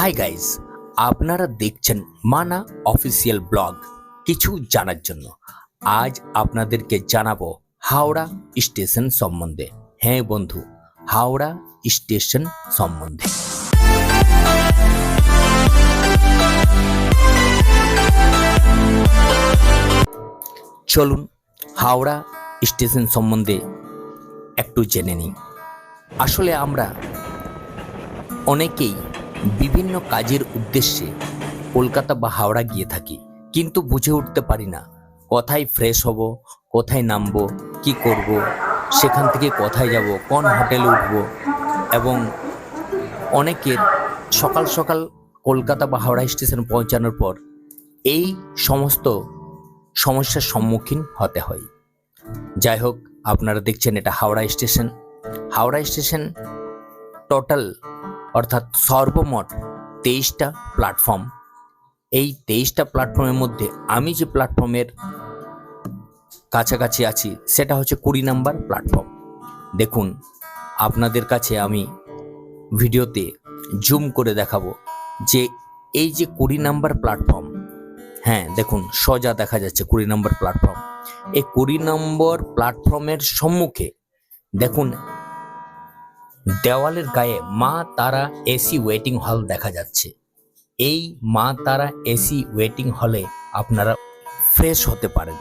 Hi guys আপনারা দেখছেন মানা অফিসিয়াল ব্লগ। কিছু জানার জন্য আজ আপনাদেরকে জানাব হাওড়া স্টেশন সম্বন্ধে। হ্যাঁ বন্ধু, হাওড়া স্টেশন সম্বন্ধে। চলুন হাওড়া স্টেশন সম্বন্ধে একটু জেনে নিই। আসলে আমরা অনেকেই বিভিন্ন কাজের উদ্দেশ্যে কলকাতা বা হাওড়া গিয়ে থাকি, কিন্তু বুঝে উঠতে পারি না কোথায় ফ্রেশ হব, কোথায় নামবো, কি করব, সেখান থেকে কোথায় যাব, কোন হোটেলে উঠব এবং অনেকের সকাল সকাল কলকাতা বা হাওড়া স্টেশন পৌঁছানোর পর এই সমস্ত সমস্যার সম্মুখীন হতে হয়। যাই হোক, আপনারা দেখছেন এটা Howrah station Howrah station total অর্থাৎ সর্বমোট তেইশটা প্ল্যাটফর্ম এই তেইশটা প্ল্যাটফর্মের মধ্যে আমি যে প্ল্যাটফর্মের কাছাকাছি আছি, সেটা হচ্ছে কুড়ি নাম্বার প্ল্যাটফর্ম দেখুন, আপনাদের কাছে আমি ভিডিওতে জুম করে দেখাবো যে এই যে কুড়ি নাম্বার প্ল্যাটফর্ম হ্যাঁ দেখুন, সোজা দেখা যাচ্ছে কুড়ি নম্বর প্ল্যাটফর্ম এই কুড়ি নম্বর প্ল্যাটফর্মের সম্মুখে, দেখুন দেওয়ালের গায়ে মা তারা এসি ওয়েটিং হল দেখা যাচ্ছে। এই মা তারা এসি ওয়েটিং হলে আপনারা ফ্রেশ হতে পারেন।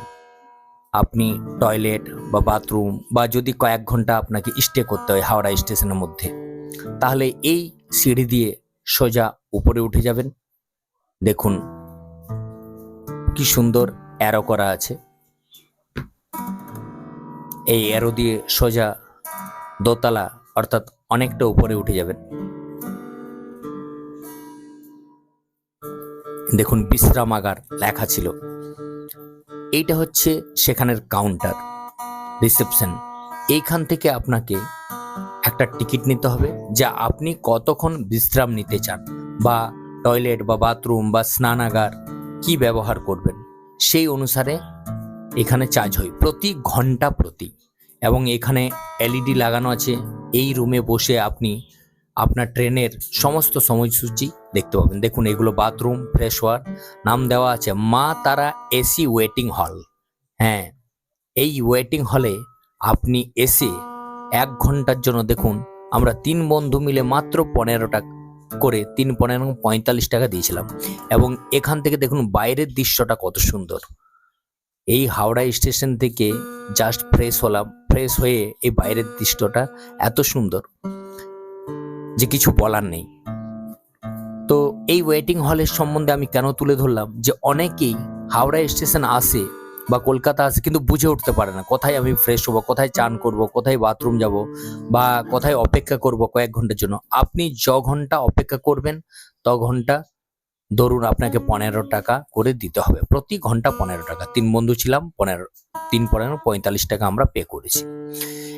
আপনি টয়লেট বা বাথরুম বা যদি কয়েক ঘণ্টা আপনাকে স্টে করতে হয় হাওড়া স্টেশনের মধ্যে, তাহলে এই সিঁড়ি দিয়ে সোজা উপরে উঠে যাবেন। দেখুন, কি সুন্দর অ্যারো করা আছে। এই অ্যারো দিয়ে সোজা দোতলা অর্থাৎ অনেকটা উপরে উঠে যাবেন। দেখুন বিশ্রামাগার লেখা ছিল। এইটা হচ্ছে সেখানের কাউন্টার, রিসেপশন। এইখান থেকে আপনাকে একটা টিকিট নিতে হবে যা আপনি কতক্ষণ বিশ্রাম নিতে চান বা টয়লেট বা বাথরুম বা স্নানাগার কি ব্যবহার করবেন, সেই অনুসারে এখানে চার্জ হয় প্রতি ঘণ্টা প্রতি। এবং এখানে এলইডি লাগানো আছে। এই রুমে বসে আপনি আপনার ট্রেনের সমস্ত সময়সূচি দেখতে পাবেন। দেখুন, এগুলো বাথরুম ফ্রেশ হওয়ার নাম দেওয়া আছে, মা তারা এসি ওয়েটিং হল হ্যাঁ এই ওয়েটিং হলে আপনি এসে এক ঘণ্টার জন্য দেখুন, আমরা তিন বন্ধু মিলে মাত্র পনেরো টাকা করে তিন, পনেরো পঁয়তাল্লিশ টাকা দিয়েছিলাম। এবং এখান থেকে দেখুন, বাইরের দৃশ্যটা কত সুন্দর। এই হাওড়া স্টেশন থেকে জাস্ট ফ্রেশ হলাম। ফ্রেশ হয়ে এই বাইরের দৃশ্যটা এত সুন্দর যে কিছু বলার নেই। তো এই ওয়েটিং হলের সম্বন্ধে আমি কেন তুলে ধরলাম? যে অনেকেই হাওড়া স্টেশন আসে বা কলকাতা আসে কিন্তু বুঝে উঠতে পারে না, কোথায় আমি ফ্রেশ হব, কোথায় চান করব, কোথায় বাথরুম যাব বা কোথায় অপেক্ষা করব কয়েক ঘণ্টার জন্য। আপনি য ঘণ্টা অপেক্ষা করবেন ত ঘণ্টা ধরুন আপনাকে পনেরো টাকা করে দিতে হবে। প্রতি ঘণ্টা পনেরো টাকা। তিন বন্ধু ছিলাম, পনেরো তিন পনেরো পঁয়তাল্লিশ টাকা আমরা পে করেছি।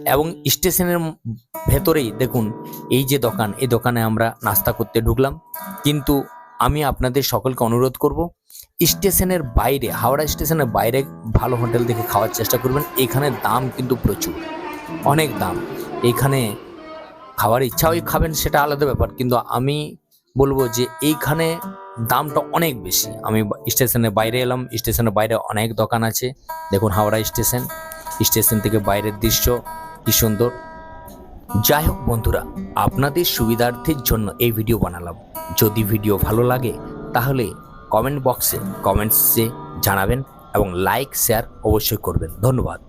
এবং স্টেশনের ভেতরেই দেখুন, এই যে দোকান, এই দোকানে আমরা নাস্তা করতে ঢুকলাম। কিন্তু আমি আপনাদের সকলকে অনুরোধ করব, স্টেশনের বাইরে, হাওড়া স্টেশনের বাইরে ভালো হোটেল দেখে খাওয়ার চেষ্টা করবেন। এখানে দাম কিন্তু প্রচুর, অনেক দাম। এখানে খাওয়ার ইচ্ছা খাবেন, সেটা আলাদা ব্যাপার। কিন্তু আমি বলব যে এইখানে দামটা অনেক বেশি। আমি স্টেশনের বাইরে এলাম, স্টেশনের বাইরে অনেক দোকান আছে। দেখুন হাওড়া স্টেশন স্টেশন থেকে বাইরের দৃশ্য, কি সুন্দর। যাই হোক বন্ধুরা, আপনাদের সুবিধার্থের জন্য এই ভিডিও বানালাম। যদি ভিডিও ভালো লাগে, তাহলে কমেন্ট বক্সে কমেন্টসে জানাবেন এবং লাইক শেয়ার অবশ্যই করবেন। ধন্যবাদ।